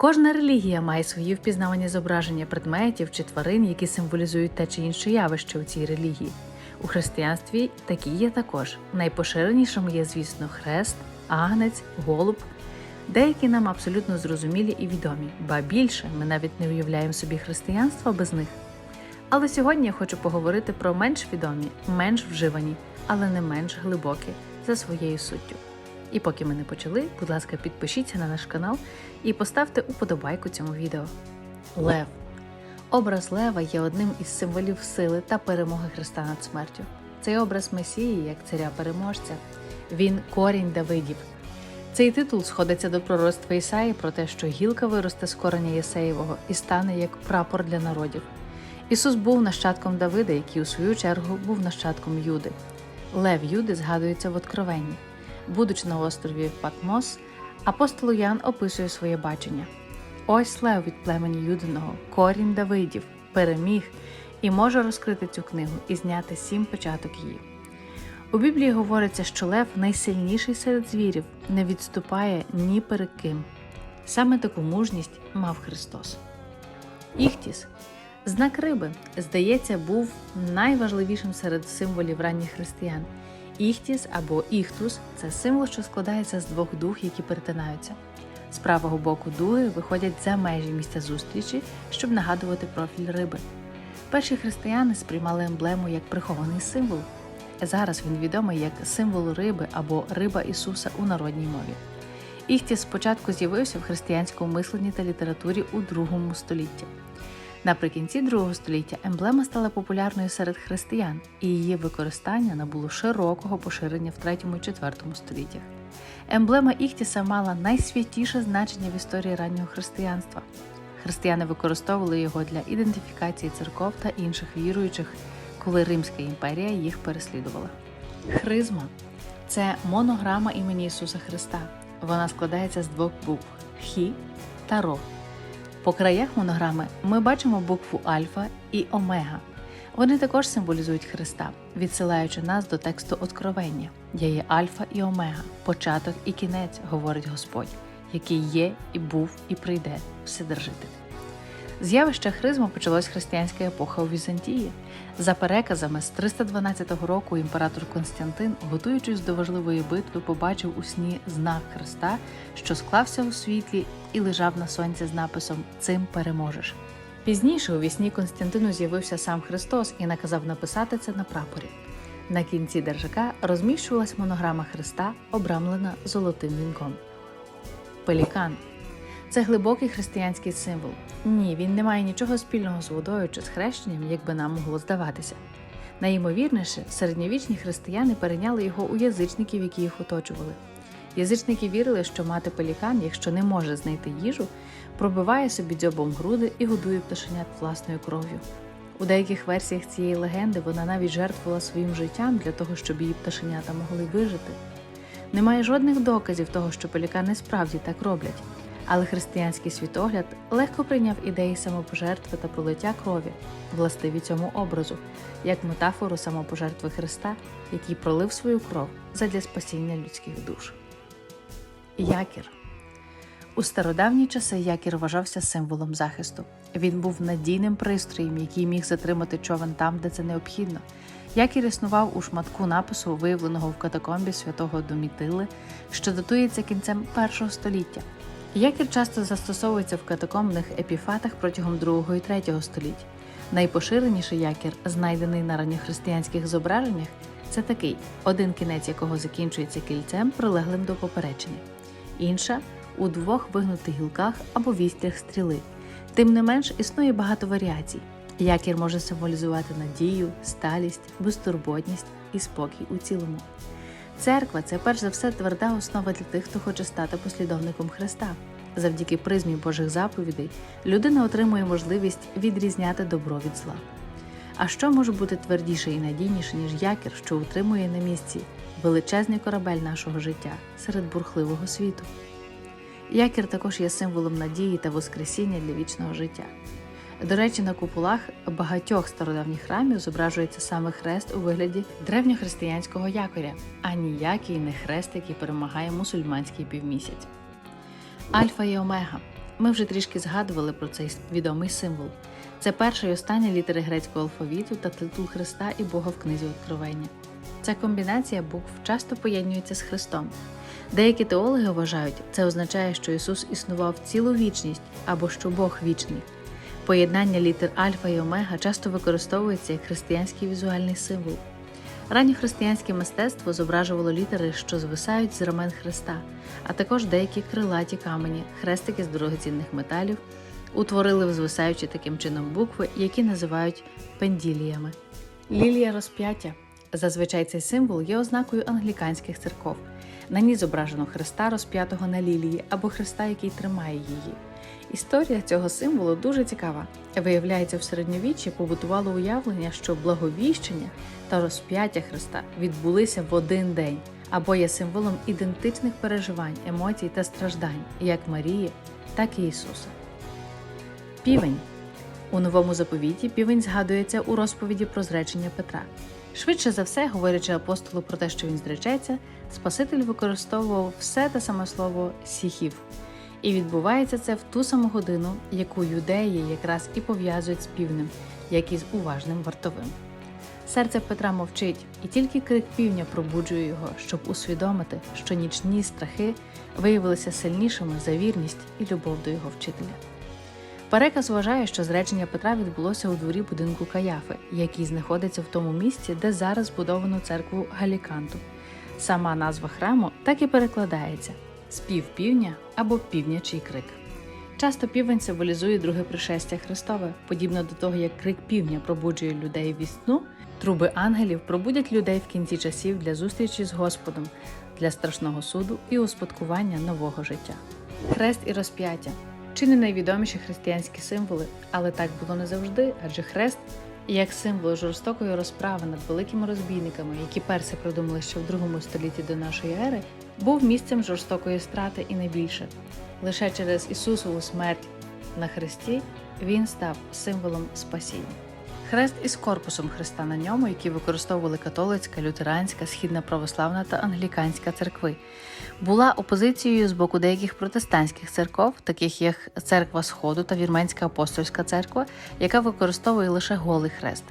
Кожна релігія має свої впізнавані зображення предметів чи тварин, які символізують те чи інше явище у цій релігії. У християнстві такі є також. Найпоширенішим є, звісно, хрест, агнець, голуб. Деякі нам абсолютно зрозумілі і відомі, ба більше ми навіть не уявляємо собі християнства без них. Але сьогодні я хочу поговорити про менш відомі, менш вживані, але не менш глибокі за своєю суттю. І поки ми не почали, будь ласка, підпишіться на наш канал і поставте уподобайку цьому відео. Лев. Образ Лева є одним із символів сили та перемоги Христа над смертю. Цей образ Месії як царя-переможця. Він корінь Давидів. Цей титул сходиться до пророцтва Ісаї про те, що гілка виросте з кореня Єсеєвого і стане як прапор для народів. Ісус був нащадком Давида, який у свою чергу був нащадком Юди. Лев Юди згадується в Откровенні. Будучи на острові Патмос, апостол Ян описує своє бачення. Ось лев від племені Юдиного, корінь Давидів, переміг і може розкрити цю книгу і зняти сім початок її. У Біблії говориться, що лев найсильніший серед звірів, не відступає ні перед ким. Саме таку мужність мав Христос. Іхтіс знак риби, здається, був найважливішим серед символів ранніх християн. Іхтіс або іхтус це символ, що складається з двох дуг, які перетинаються. З правого боку дуги виходять за межі місця зустрічі, щоб нагадувати профіль риби. Перші християни сприймали емблему як прихований символ. Зараз він відомий як символ риби або риба Ісуса у народній мові. Іхтіс спочатку з'явився в християнському мисленні та літературі у другому столітті. Наприкінці другого століття емблема стала популярною серед християн, і її використання набуло широкого поширення в 3-4 століттях. Емблема Іхтіса мала найсвятіше значення в історії раннього християнства. Християни використовували його для ідентифікації церков та інших віруючих, коли Римська імперія їх переслідувала. Хризма це монограма імені Ісуса Христа. Вона складається з двох букв Хі та Ро. По краях монограми ми бачимо букву Альфа і Омега. Вони також символізують Христа, відсилаючи нас до тексту Откровення. Я є Альфа і Омега, початок і кінець, говорить Господь, який є, і був, і прийде, Вседержитель. З'явище хризму почалась християнська епоха у Візантії. За переказами, з 312 року імператор Константин, готуючись до важливої битви, побачив у сні знак Христа, що склався у світлі і лежав на сонці з написом Цим переможеш. Пізніше у вісні Константину з'явився сам Христос і наказав написати це на прапорі. На кінці держака розміщувалась монограма Христа, обрамлена золотим вінком. Пелікан це глибокий християнський символ. Ні, він не має нічого спільного з водою чи з хрещенням, як би нам могло здаватися. Найімовірніше, середньовічні християни перейняли його у язичників, які їх оточували. Язичники вірили, що мати пелікан, якщо не може знайти їжу, пробиває собі дзьобом груди і годує пташенят власною кров'ю. У деяких версіях цієї легенди вона навіть жертвувала своїм життям для того, щоб її пташенята могли вижити. Немає жодних доказів того, що пелікани справді так роблять, але християнський світогляд легко прийняв ідеї самопожертви та пролиття крові, властиві цьому образу, як метафору самопожертви Христа, який пролив свою кров задля спасіння людських душ. Якір у стародавні часи якір вважався символом захисту. Він був надійним пристроєм, який міг затримати човен там, де це необхідно. Якір існував у шматку напису, виявленого в катакомбі святого Домітили, що датується кінцем першого століття. Якір часто застосовується в катакомбних епіфатах протягом 2 і 3 століть. Найпоширеніший якір, знайдений на ранньохристиянських зображеннях, це такий, один кінець якого закінчується кільцем, прилеглим до поперечини, інша у двох вигнутих гілках або вістрях стріли. Тим не менш, існує багато варіацій. Якір може символізувати надію, сталість, безтурботність і спокій у цілому. Церква це перш за все тверда основа для тих, хто хоче стати послідовником Христа. Завдяки призмі Божих заповідей людина отримує можливість відрізняти добро від зла. А що може бути твердіше і надійніше, ніж якір, що утримує на місці величезний корабель нашого життя серед бурхливого світу? Якір також є символом надії та воскресіння для вічного життя. До речі, на куполах багатьох стародавніх храмів зображується саме хрест у вигляді древньохристиянського якоря, а ніякий не хрест, який перемагає мусульманський півмісяць. Альфа і Омега Ми вже трішки згадували про цей відомий символ. Це перша і остання літери грецького алфавіту та титул Христа і Бога в книзі Откровення. Ця комбінація букв часто поєднується з Христом. Деякі теологи вважають, це означає, що Ісус існував цілу вічність або що Бог вічний. Поєднання літер Альфа і Омега часто використовується як християнський візуальний символ. Ранньохристиянське мистецтво зображувало літери, що звисають з рамен Христа, а також деякі крилаті камені, хрестики з дорогоцінних металів, утворили звисаючи таким чином букви, які називають пенділіями. Лілія розп'яття. Зазвичай цей символ є ознакою англіканських церков. На ній зображено Христа розп'ятого на лілії або Христа, який тримає її. Історія цього символу дуже цікава. Виявляється, в середньовіччі побутувало уявлення, що благовіщення та розп'яття Христа відбулися в один день або є символом ідентичних переживань, емоцій та страждань, як Марії, так і Ісуса. Півень у новому заповіті півень згадується у розповіді про зречення Петра. Швидше за все, говорячи апостолу про те, що він зречеться, Спаситель використовував все те саме слово сіхів. І відбувається це в ту саму годину, яку юдеї якраз і пов'язують з півнем, як і з уважним вартовим. Серце Петра мовчить, і тільки крик півня пробуджує його, щоб усвідомити, що нічні страхи виявилися сильнішими за вірність і любов до його вчителя. Переказ вважає, що зречення Петра відбулося у дворі будинку Каяфи, який знаходиться в тому місці, де зараз збудовано церкву Галіканту. Сама назва храму так і перекладається спів півня або півнячий крик. Часто півень символізує друге пришестя Христове, подібно до того, як крик півня пробуджує людей від сну, труби ангелів пробудять людей в кінці часів для зустрічі з Господом, для страшного суду і успадкування нового життя. Хрест і розп'яття чи не найвідоміші християнські символи, але так було не завжди, адже хрест як символ жорстокої розправи над великими розбійниками, які перси придумали ще в другому столітті до нашої ери, був місцем жорстокої страти і не більше. Лише через Ісусову смерть на хресті він став символом спасіння. Хрест із корпусом Христа на ньому, який використовували католицька, лютеранська, східна православна та англіканська церкви, була опозицією з боку деяких протестантських церков, таких як Церква Сходу та Вірменська апостольська церква, яка використовує лише голий хрест.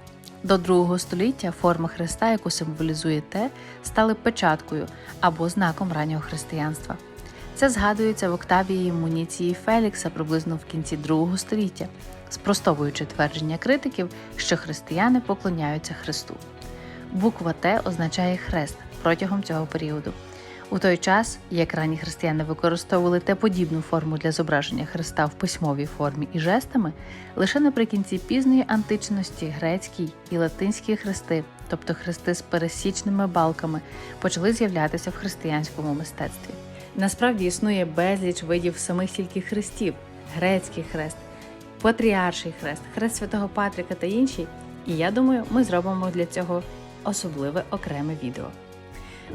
До другого століття форма хреста, яку символізує те, стали печаткою або знаком раннього християнства. Це згадується в Октавії Муніції Фелікса приблизно в кінці другого століття, спростовуючи твердження критиків, що християни поклоняються Христу. Буква Т означає хрест протягом цього періоду. У той час, як ранні християни використовували Т-подібну форму для зображення Христа в письмовій формі і жестами, лише наприкінці пізньої античності грецькі і латинські хрести, тобто хрести з пересічними балками, почали з'являтися в християнському мистецтві. Насправді існує безліч видів самих тільки хрестів: грецький хрест, патріарший хрест, хрест святого Патріка та інші. І я думаю, ми зробимо для цього особливе окреме відео.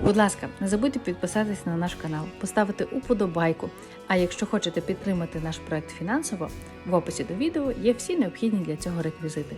Будь ласка, не забудьте підписатися на наш канал, поставити уподобайку. А якщо хочете підтримати наш проект фінансово, в описі до відео є всі необхідні для цього реквізити.